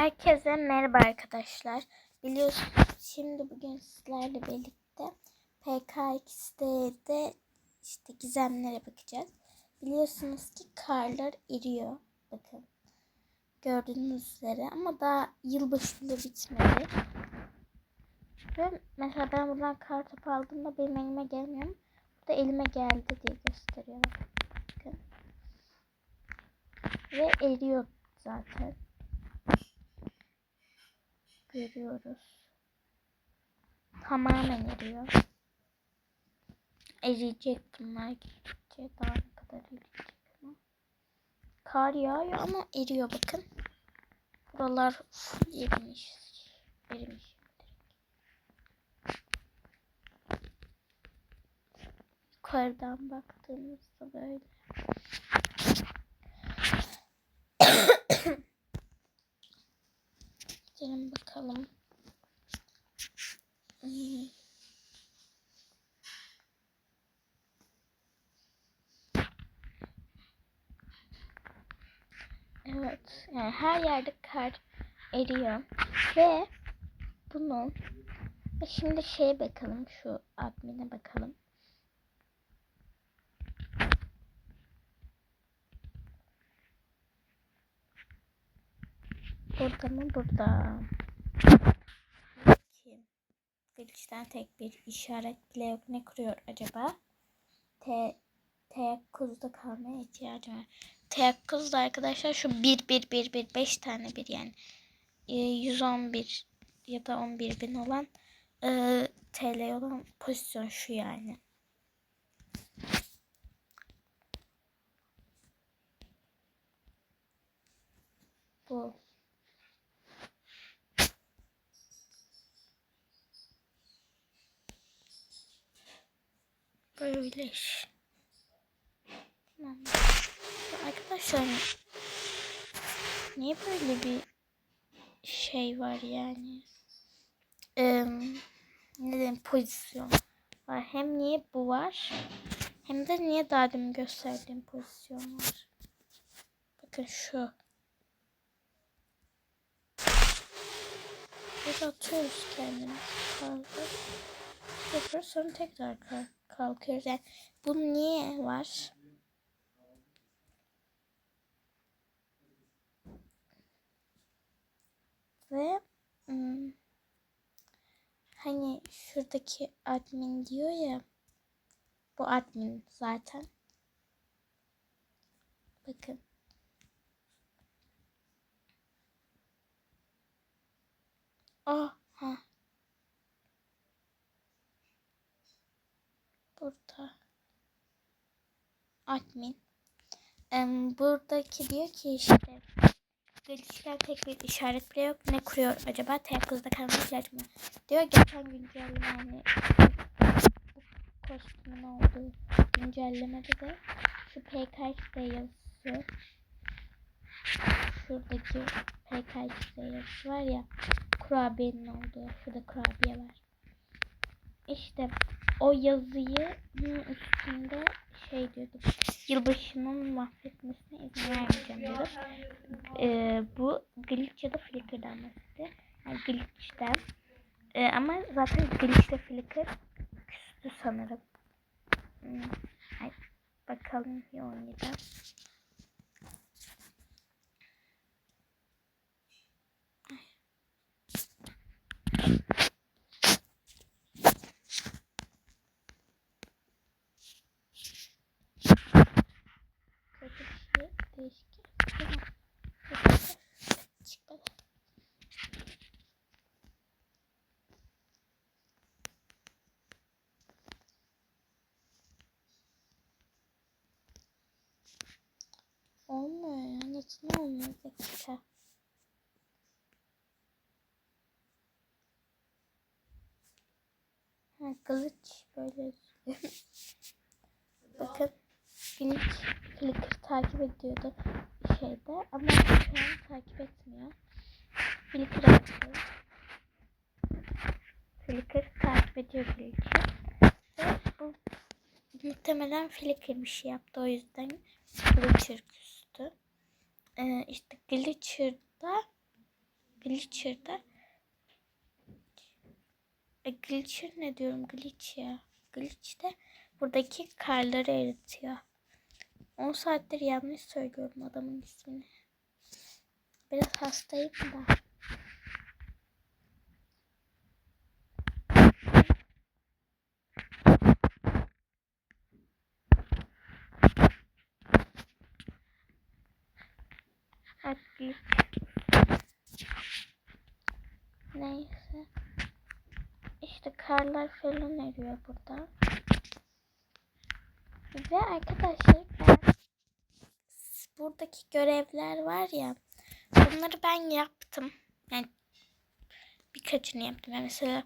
Herkese merhaba arkadaşlar. Biliyorsunuz şimdi bugün sizlerle birlikte PKX'de işte gizemlere bakacağız. Biliyorsunuz ki karlar eriyor. Bakın. Gördüğünüz üzere ama daha yılbaşı bile bitmedi. Ve mesela ben buradan kar topu aldığımda benim elime gelmiyor. Bu da elime geldi diye gösteriyor. Bakın. Ve eriyor zaten görüyoruz. Tamamen eriyor. Eriyecek bunlar gidince daha ne kadar eriyecek ama. Kar yağıyor ama eriyor bakın. Buralar erimiş. Erimiş. Yukarıdan baktığımızda böyle. Gidelim bakalım. Evet, yani her yerde kar eriyor ve bunun şimdi şeye bakalım şu admine bakalım. Burada mı? Burada. Bakayım. Glitch'ten tek bir işaret bile yok. Ne kuruyor acaba? Te teyakkuzda kalmaya ihtiyacım var. Teyakkuzda arkadaşlar şu 1 1 1 1 5 tane bir yani e, 111 ya da 11 bin olan e, TL olan pozisyon şu yani. Bu. Böyle. Tamam. Arkadaşlar niye böyle bir şey var yani? Ee, ne diyeyim pozisyon var. Hem niye bu var hem de niye daha demin gösterdiğim pozisyon var. Bakın şu. Biz atıyoruz kendimizi. Yapıyoruz sonra tekrar kalk kalkıyoruz. Yani bu niye var? Ve hani şuradaki admin diyor ya bu admin zaten. Bakın. Ah, ha. Burada. Admin. Um, buradaki diyor ki işte Glitch'ten tek bir işaret bile yok. Ne kuruyor acaba? Teyakkuzda kalmaya ihtiyaç mı? Diyor geçen güncelleme yani kostümün olduğu güncellemede de şu PKXD yazısı şuradaki PKXD yazısı var ya kurabiyenin olduğu şurada kurabiye var. İşte o yazıyı üstünde şey diyordu. Yılbaşının mahvetmesine izin vermeyeceğim diyordu. Ee, bu glitch ya da flicker'dan bahsetti. Yani glitch'ten. Ee, ama zaten glitch ile flicker küstü sanırım. Hmm. Ay, bakalım bir oynayacağım. değişik. Çıkmadı. Olmuyor ya. Nasıl Dakika. Ha, kılıç böyle. Bakın. Glitch Flickr takip ediyordu şeyde ama şu an takip etmiyor. Flickr açtı. Flickr takip ediyor Glitch'i. Ve bu muhtemelen Flickr bir şey yaptı o yüzden Glitcher küstü. Ee, işte Glitcher'da Glitcher'da e, Glitcher ne diyorum? Glitch ya. Glitch de buradaki karları eritiyor. 10 saattir yanlış söylüyorum adamın ismini. Biraz hastayım da. Hadi. Neyse. İşte karlar falan eriyor burada. Ve arkadaşlar ben buradaki görevler var ya bunları ben yaptım. Yani birkaçını yaptım. Yani mesela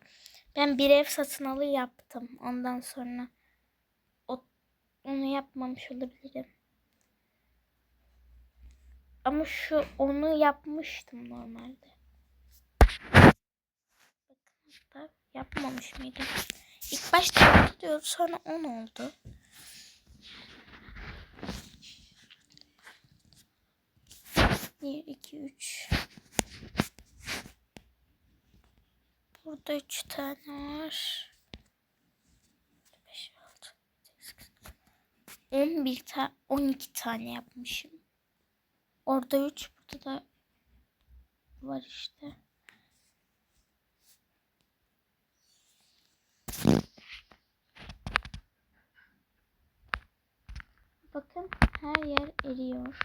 ben bir ev satın alı yaptım. Ondan sonra o, onu yapmamış olabilirim. Ama şu onu yapmıştım normalde. Bakın yapmamış mıydım? İlk başta diyordu sonra 10 oldu. Bir, iki, üç. Burada üç tane var. Beş, altı, sekiz, on bir tane, on iki tane yapmışım. Orada üç, burada da var işte. Bakın her yer eriyor.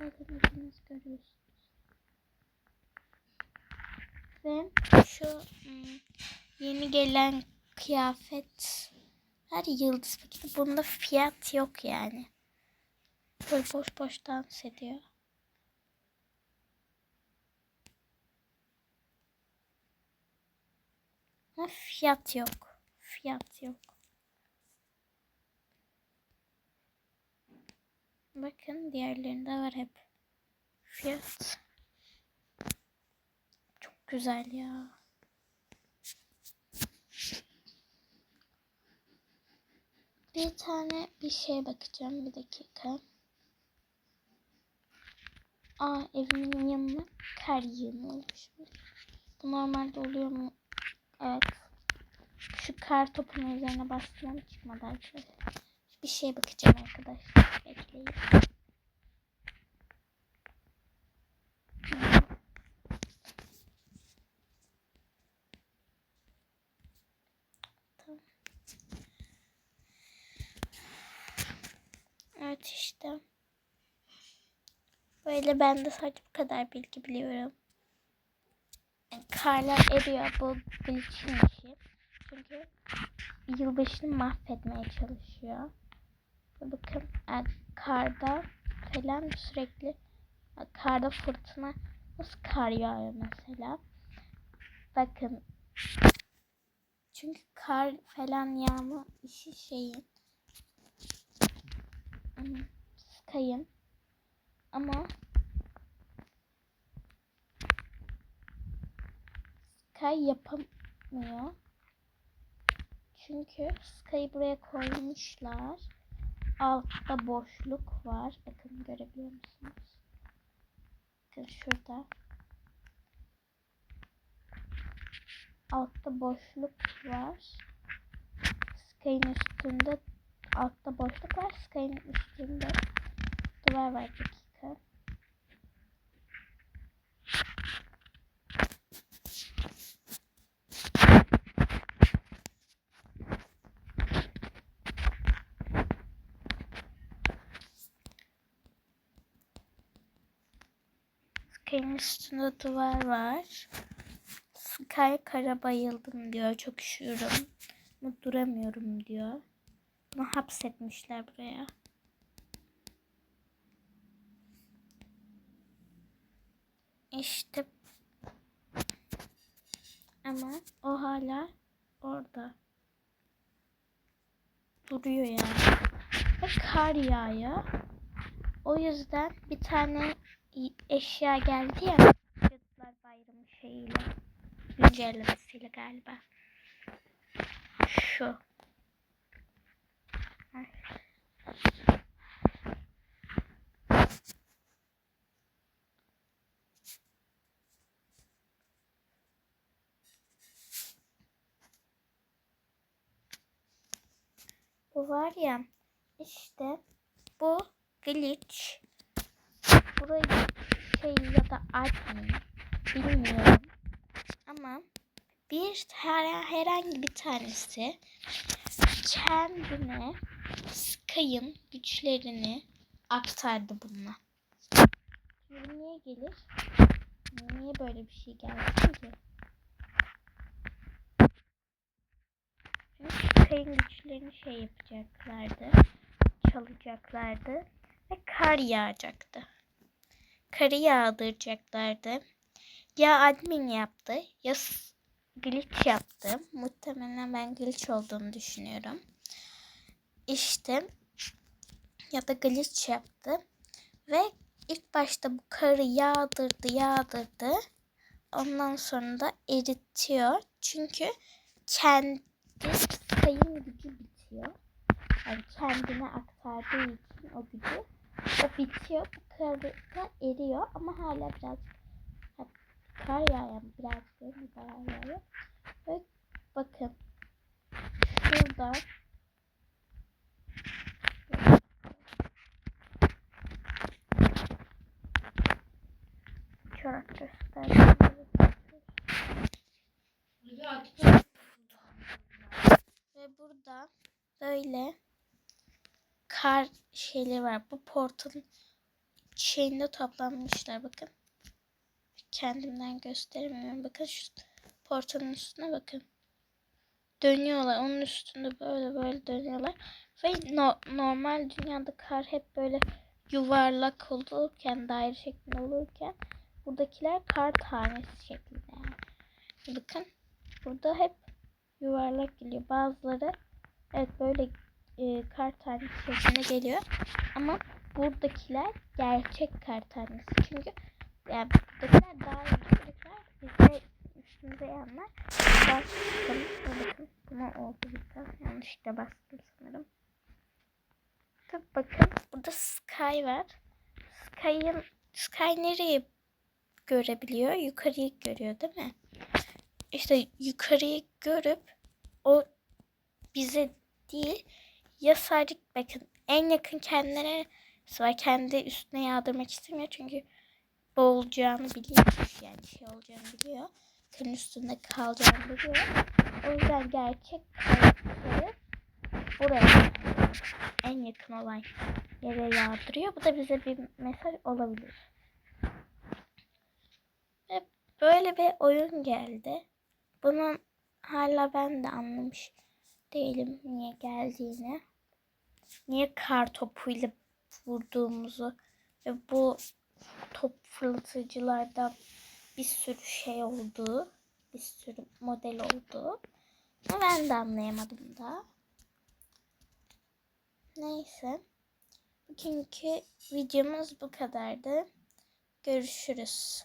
Bakın hepiniz görüyorsunuz. Ve şu hmm, yeni gelen kıyafet her yıldız paketi. Bunda fiyat yok yani. Böyle boş boş dans ediyor. Ha, fiyat yok. Fiyat yok. Bakın diğerlerinde var hep. Fiyat. Çok güzel ya. Bir tane bir şey bakacağım bir dakika. Aa evimin yanına kar yığını oluşmuş. Bu normalde oluyor mu? Evet. Şu kar topunun üzerine bastığım çıkmadı arkadaşlar. Bir şeye bakacağım arkadaşlar. Bekleyin. Tamam. Evet işte. Böyle ben de sadece bu kadar bilgi biliyorum. Karlar eriyor bu glitch'in işi. Çünkü yılbaşını mahvetmeye çalışıyor. Bakın e, karda falan sürekli e, karda fırtına nasıl kar yağıyor mesela. Bakın çünkü kar falan yağma işi şeyin hmm, Sky'ın ama Sky yapamıyor. Çünkü Sky'ı buraya koymuşlar. Altta boşluk var. Bakın görebiliyor musunuz? Bakın şurada. Altta boşluk var. Sky'ın üstünde altta boşluk var. Sky'ın üstünde duvar var. Dakika. Üstünde duvar var. Sky kara bayıldım diyor. Çok üşüyorum. Ama duramıyorum diyor. Bunu hapsetmişler buraya. İşte ama o hala orada. Duruyor yani. Ve kar yağıyor. O yüzden bir tane eşya geldi ya şeyiyle. Güncellemesiyle galiba. Şu. Bu var ya işte bu glitch. Burayı şey ya da admin bilmiyorum. Ama bir her, herhangi bir tanesi kendine Sky'ın güçlerini aktardı bununla. Şimdi niye gelir? Niye böyle bir şey gelsin ki? Sky'ın güçlerini şey yapacaklardı. Çalacaklardı. Ve kar yağacaktı. Karı yağdıracaklardı. Ya admin yaptı ya glitch yaptı. Muhtemelen ben glitch olduğunu düşünüyorum. İşte ya da glitch yaptı. Ve ilk başta bu karı yağdırdı yağdırdı. Ondan sonra da eritiyor. Çünkü kendi sayım gücü bitiyor. Yani kendine aktardığı için o gücü. O bitiyor. Bu karı da eriyor ama hala biraz kar yağıyor. Biraz değil? Bayağı yağıyor. Ve bakın. Şurada Çorak göstereyim. Ve burada böyle kar şeyleri var. Bu portalın şeyinde toplanmışlar bakın. Kendimden gösteremiyorum. Bakın şu portalın üstüne bakın. Dönüyorlar. Onun üstünde böyle böyle dönüyorlar. Ve no- normal dünyada kar hep böyle yuvarlak olurken, daire şeklinde olurken buradakiler kar tanesi şeklinde yani. Bakın burada hep yuvarlak geliyor. Bazıları evet böyle e, kar tanesi şeklinde geliyor. Ama buradakiler gerçek kar tanesi. Çünkü yani buradakiler daha iyi. Buradakiler bize üstümüze yanlar. Bakalım. Bakın buna oldu biraz. Yanlışlıkla bastım sanırım. Tabii bakın burada Sky var. Sky'ın Sky nereyi görebiliyor? Yukarıyı görüyor değil mi? İşte yukarıyı görüp o bize değil ya sadece bakın en yakın kendine var kendi üstüne yağdırmak istemiyor çünkü boğulacağını biliyor. Yani şey olacağını biliyor. Senin üstünde kalacağını biliyor. O yüzden gerçek kayıtları buraya en yakın olan yere yağdırıyor bu da bize bir mesaj olabilir. Ve böyle bir oyun geldi. Bunun hala ben de anlamış değilim niye geldiğini. Niye kar topuyla vurduğumuzu ve bu top fırlatıcılardan bir sürü şey olduğu, bir sürü model olduğu. Ama ben de anlayamadım da. Neyse. Bugünkü videomuz bu kadardı. Görüşürüz.